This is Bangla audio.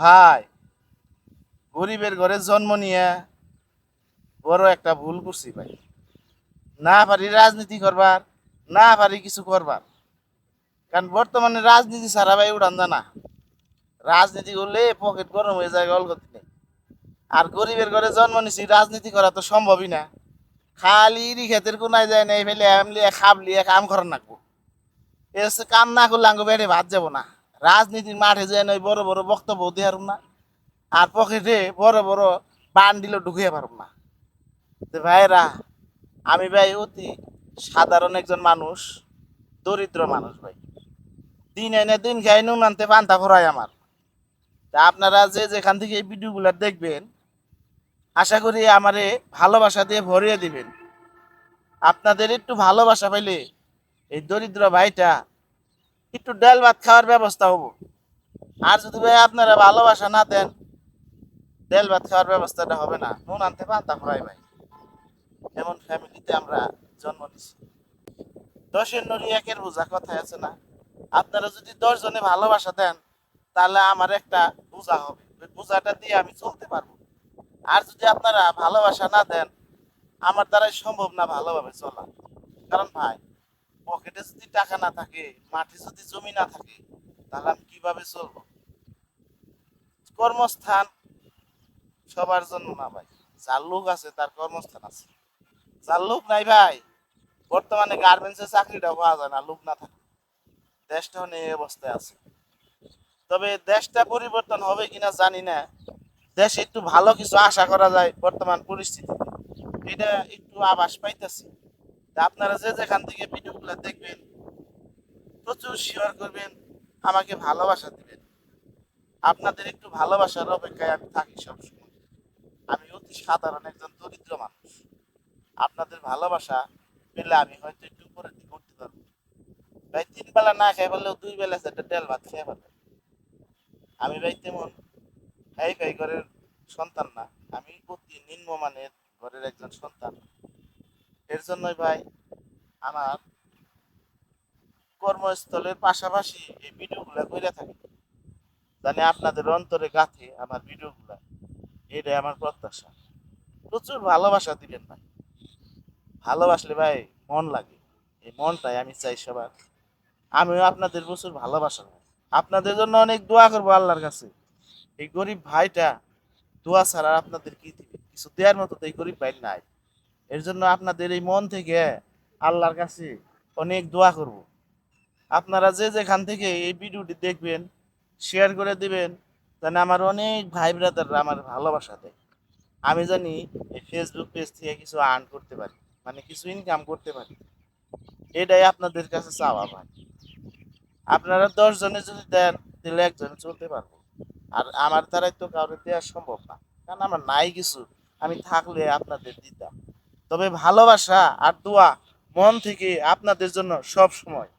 ভাই, গরিবের ঘরে জন্ম নিয়ে বড় একটা ভুল করছি ভাই। না পারি রাজনীতি করবার, না পারি কিছু করবার। কারণ বর্তমানে রাজনীতি ছাড়া ভাই উড়ান জানা রাজনীতি করলে পকেট গরম হয়ে যায় গল্প নেই। আর গরিবের ঘরে জন্ম নিছি, রাজনীতি করা তো সম্ভবই না। খালি ইরি ক্ষেতের কোনায় যায় না, এই ফেলে খাবলি কাম করার নাকবো এ হচ্ছে কাম না করলে আঙ্গো বেড়ে ভাত যাব না। রাজনীতির মাঠে যায় নয়, বড় বড় বক্তব্য হারুম না। আর পকেটে বড় বড় বান্ডিলও ঢুকিয়ে পারব না। ভাইরা আমি ভাই অতি সাধারণ একজন মানুষ, দরিদ্র মানুষ ভাই। দিন এনে দিন খাই, নুন আনতে পান্তা ভরাই আমার। তা আপনারা যে যেখান থেকে এই ভিডিওগুলো দেখবেন, আশা করি আমারে ভালোবাসা দিয়ে ভরিয়ে দিবেন। আপনাদের একটু ভালোবাসা পাইলে এই দরিদ্র ভাইটা একটু ডাল ভাত খাওয়ার ব্যবস্থা হব। আর যদি ভাই আপনারা ভালোবাসা না দেন, ডাল ভাত খাওয়ার ব্যবস্থাটা হবে না। নুন আনতে পান্তা ভরাই ভাই। এমন ফ্যামিলিতে আমরা জন্ম নিছি। দশের নড়ি একের বোঝা কথায় আছে না। আপনারা যদি দশ জনে ভালোবাসা দেন, তাহলে আমার একটা বোঝা হবে। ওই বোঝাটা দিয়ে আমি চলতে পারব। আর যদি আপনারা ভালোবাসা না দেন, আমার দ্বারাই সম্ভব না ভালোভাবে চলা। কারণ ভাই পকেটে যদি টাকা না থাকে, মাঠে যদি জমি না থাকে, তাহলে আমি কীভাবে চলবো? কর্মস্থান সবার জন্য না ভাই। যার লোক আছে, তার কর্মস্থান আছে। যার লোক নাই ভাই, বর্তমানে গার্মেন্টসের চাকরিটা পাওয়া যায় না, লোক না থাকে। দেশটাও নিয়ে এই অবস্থায় আছে। তবে দেশটা পরিবর্তন হবে কিনা জানি না। দেশে একটু ভালো কিছু আশা করা যায় বর্তমান পরিস্থিতি এটা একটু আভাস পাইতেছি। আপনারা যে যেখান থেকে ভিডিওগুলো দেখবেন, প্রচুর শেয়ার করবেন, আমাকে ভালোবাসা দিবেন। আপনাদের একটু ভালোবাসার অপেক্ষায় আমি থাকি সবসময়। আমি অতি সাধারণ একজন দরিদ্র মানুষ। আপনাদের ভালোবাসা পেলে আমি হয়তো একটু উপরে দিকে উঠতে পারব। ভাই, তিন বেলা না খেয়ে পারলেও দুই বেলা একটা ডেল ভাত খেয়ে পারবে আমি ভাই তেমন হাই ফাই ঘরের সন্তান না। আমি অতি নিম্নমানের ঘরের একজন সন্তান। এর জন্যই ভাই আমার কর্মস্থলের পাশাপাশি এই ভিডিওগুলো করে থাকি। জানি আপনাদের অন্তরে গাথে আমার ভিডিওগুলো। এটাই আমার প্রত্যাশা। প্রচুর ভালোবাসা দিবেন ভাই। ভালোবাসলে ভাই মন লাগে। এই মনটাই আমি চাই সবার। আমিও আপনাদের প্রচুর ভালোবাসা ভাই। আপনাদের জন্য অনেক দোয়া করব আল্লাহর কাছে। এই গরিব ভাইটা দোয়া ছাড়া আপনাদের কি দিবে? কিছু দেওয়ার মতো তো এই গরিব ভাই নাই। এর জন্য আপনাদের এই মন থেকে আল্লাহর কাছে অনেক দোয়া করব। আপনারা যে যেখান থেকে এই ভিডিওটি দেখবেন শেয়ার করে দিবেন, যেন আমার অনেক ভাই ব্রাদাররা আমার ভালোবাসা দেয়। আমি জানি এই ফেসবুক পেজ থেকে কিছু আর্ন করতে পারি মানে কিছু ইনকাম করতে পারি। এটাই আপনাদের কাছে চাওয়া ভাই। আপনারা দশ জনে যদি দেন, তাহলে একজনে চলতে পারব। আর আমার দ্বারাই তো কাউকে দেওয়া সম্ভব না। কারণ আমার নাই কিছু, আমি থাকলে আপনাদের দিতাম। তবে ভালোবাসা আর দোয়া মন থেকে আপনাদের জন্য সব সময়।